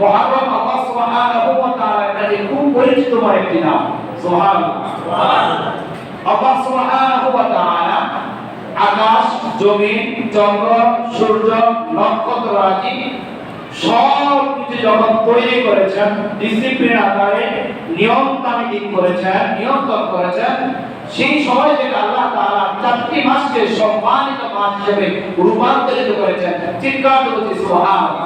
আল্লাহ সুবহানাহু ওয়া তাআলার কাছে খুব একটি নাম। আল্লাহ সুবহানাহু ওয়া তাআলা আকাশ, জমিন, চন্দ্র, সূর্য, নক্ষত্র আদি সব কিছু যখন তৈরি করেছেন ডিসিপ্লিন আকারে নিয়ম তামিল করেছেন, নিয়ন্ত্রণ করেছেন, সেই সময় থেকে আল্লাহ তাআলা চারটি মাসকে সম্মানিত মাস হিসেবে রূপান্তরিত করেছেন। চিৎকার সুবহানাল্লাহ।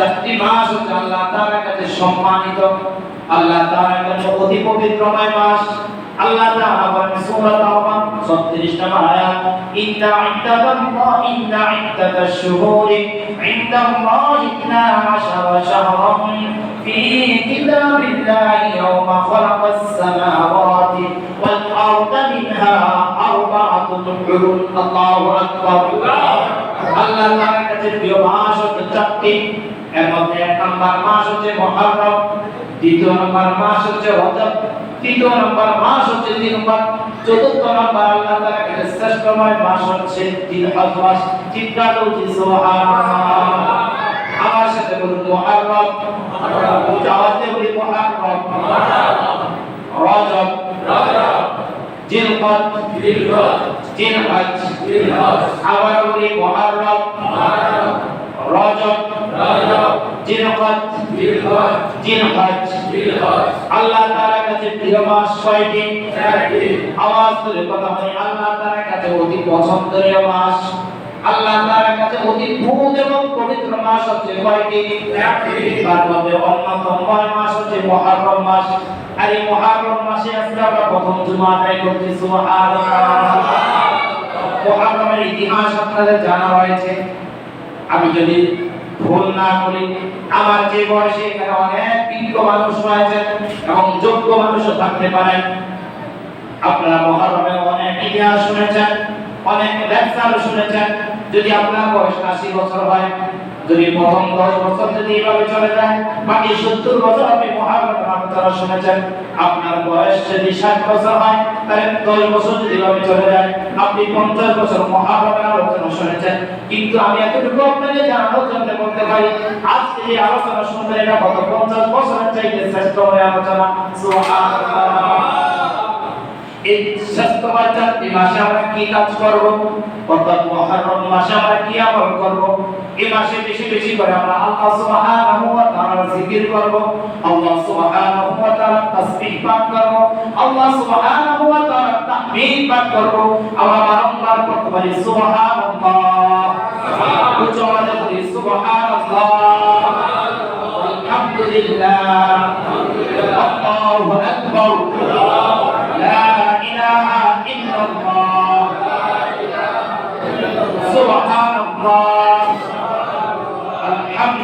চারটি মাস হচ্ছে আল্লাহ তাআলার কাছে সম্মানিত। আল্লাহ তাআলার কাছে অতি পবিত্রময় মাস। আল্লাহ তাআলা সূরা তাওবা 36 নম্বর আয়াত, ইন্না ইদ্দাতাল্লাহ ইন্না ইদ্দাতাশ শুহুরি, ইনদাল্লাহি 12 শাহরান ফি কিতাবিল্লাহি ইয়াওমা খালাকাস সামাওয়াতি ওয়াল আরদা মিনহা আরবাআতুন হুরুম আল্লাহু আকবার। আল্লাহ তাআলার কাছে প্রিয় মাস হচ্ছে চারটি। এর মধ্যে এক নম্বর মাস হচ্ছে মুহররম দ্বিতীয় নম্বর মাস হচ্ছে রজব তৃতীয় নম্বর মাস হচ্ছে দিনবার চতুর্থ নম্বর আল্লাহ তাআলা কাছে শ্রেষ্ঠময় মাস হচ্ছে জিলহজ মাস চিৎকার করছি সুবহানাল্লাহ আমার সাথে বলুন মুহররম উচ্চাওয়াজে বলি মুহররম রজব। জিলহজ জিলহজ আবার বলি মুহররম রজব। জিলহজ জিলহজ আল্লাহ তাআলার কাছে প্রিয় মাস কয়টি আওয়াজ করে কথা আল্লাহ তাআলার কাছে অতি পছন্দনীয় মাস। আল্লাহ তাআলার কাছে অতি পূত এবং পবিত্র মাস হচ্ছে কয়টি তার মধ্যে অন্যতম মাস হচ্ছে মুহররম মাস। আর এই মুহররম মাসে আজকে আমরা প্রথম জুমা আদায় করছি সুবহানাল্লাহ। মুহররমের ইতিহাস আপনাদের জানা রয়েছে। আমি যদি ভুল না করি। আমার যে বয়সে এখানে অনেক বিজ্ঞ মানুষ রয়েছেন এবং যোগ্য মানুষও থাকতে পারেন আপনারা মহারমে অনেক ইতিহাস শুনেছেন, অনেক লেকচার শুনেছেন। যদি আপনার বয়স আশি বছর হয় যদি প্রথম দশ বছর যদি এইভাবে চলে যায়, বাকি সত্তর বছর আপনি মহারমের আলোচনা শুনেছেন, আপনার বয়স যদি ষাট বছর হয়, তাহলে দশ বছর যদি এইভাবে চলে যায়, আপনি পঞ্চাশ বছর মহারমের আলোচনা শুনেছেন। কিন্তু আমি এতটুকু আপনাকে জানানোর জন্য বলতে পারি, আজকে যে আলোচনা শুনবেন এটা গত পঞ্চাশ বছরের চাইতে শ্রেষ্ঠ হয়ে আলোচনা। এই শ্রেষ্ঠ চারটি মাসে আমরা কি কাজ করব? অর্থাৎ মহরম মাসে আমরা কি আমল করব? এই মাসে বেশি বেশি করে আমরা আল্লাহ সুবহানাহু ওয়া তাআলার জিকির করব, আল্লাহ সুবহানাহু ওয়া তাআলার তাসবিহ পাঠ করব, আল্লাহ সুবহানাহু ওয়া তাআলার তাহমিদ পাঠ করব। আমরা বারংবার করতে পারি সুবহানাল্লাহ। সুবহানাল্লাহ। আলহামদুলিল্লাহ।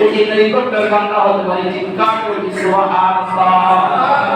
অধীনে নিকটতর বান্দা হতে পারি চিৎকার করি সুবহানাল্লাহ